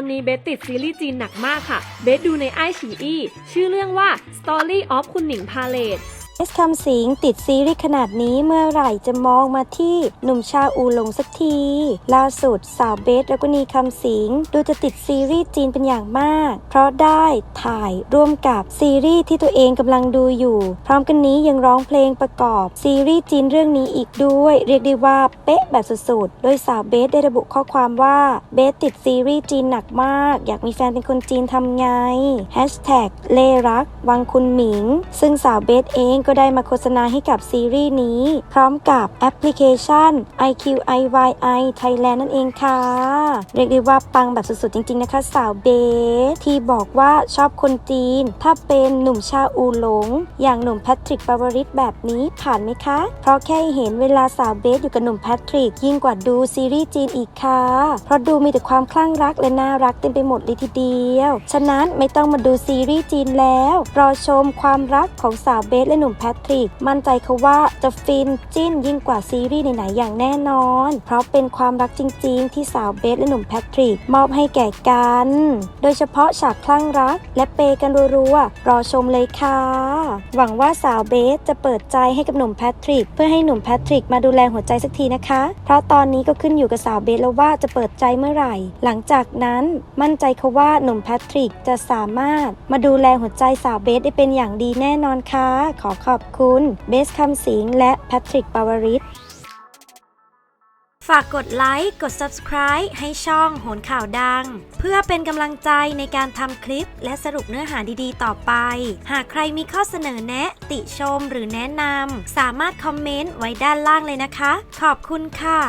ตอนนี้เบสติดซีรีส์จีนหนักมากค่ะ เบสดูในไอฉีอีชื่อเรื่องว่า Story of คุณหนิงพาเลต เอสคำสิงติดซีรีส์ขนาดนี้เมื่อไหร่จะมองมาที่หนุ่มชาอูหลงสักที ล่าสุดสาวเบสแล้วก็นีคำสิงดูจะติดซีรีส์จีนเป็นอย่างมาก เพราะได้ถ่ายร่วมกับซีรีส์ที่ตัวเองกำลังดูอยู่ พร้อมกันนี้ยังร้องเพลงประกอบ ซีรีส์จีนเรื่องนี้อีกด้วย เรียกได้ว่าเป๊ะแบบสุดๆ โดยสาวเบสได้ระบุข้อความว่าเบสติดซีรีส์จีนหนักมาก อยากมีแฟนเป็นคนจีนทำไง Hashtag เลรักวังคุณหมิง ซึ่งสาวเบสเองก็ได้มาโฆษณาให้กับซีรีส์นี้ พร้อมกับแอปพลิเคชัน IQIYI Thailand นั่นเองค่ะ เรียกได้ว่าปังแบบสุดๆ จริง ๆ นะคะ สาวเบสที่บอกว่าชอบคนจีน ถ้าเป็นหนุ่มชาอูหลง อย่างหนุ่มแพทริกปาวริศแบบนี้ผ่านไหมคะ เพราะแค่เห็นเวลาสาวเบสอยู่กับหนุ่มแพทริกยิ่งกว่าดูซีรีส์จีนอีกค่ะ เพราะดูมีแต่ความคลั่งรักและน่ารักเต็มไปหมดเลยทีเดียว ฉะนั้นไม่ต้องมาดูซีรีส์จีนแล้ว รอชมความรักของสาวเบสและหนุ่มแพทริก มั่นใจเขาว่าจะฟินจิ้นยิ่งกว่าซีรีส์ไหนๆอย่างแน่นอน เพราะเป็นความรักจริง ๆ ที่สาวเบสและหนุ่มแพทริก มอบให้แก่กัน โดยเฉพาะฉากคลั่งรัก และเปกันรัวๆรอชมเลยค่ะ หวังว่าสาวเบสจะเปิดใจให้กับหนุ่มแพทริก เพื่อให้หนุ่มแพทริกมาดูแลหัวใจสักทีนะคะ เพราะตอนนี้ก็ขึ้นอยู่กับสาวเบสแล้วว่าจะเปิดใจเมื่อไหร่ หลังจากนั้นมั่นใจเขาว่าหนุ่มแพทริกจะสามารถมาดูแลหัวใจสาวเบสได้เป็นอย่างดีแน่นอนค่ะขอขอบคุณเบสคำสิงและแพทริกปาวริศฝากกดไลค์ กด subscribe ให้ช่องโหนข่าวดัง เพื่อเป็นกำลังใจในการทำคลิปและสรุปเนื้อหาดีๆ ต่อไป หากใครมีข้อเสนอแนะ ติชมหรือแนะนำสามารถคอมเมนต์ไว้ด้านล่างเลยนะคะ ขอบคุณค่ะ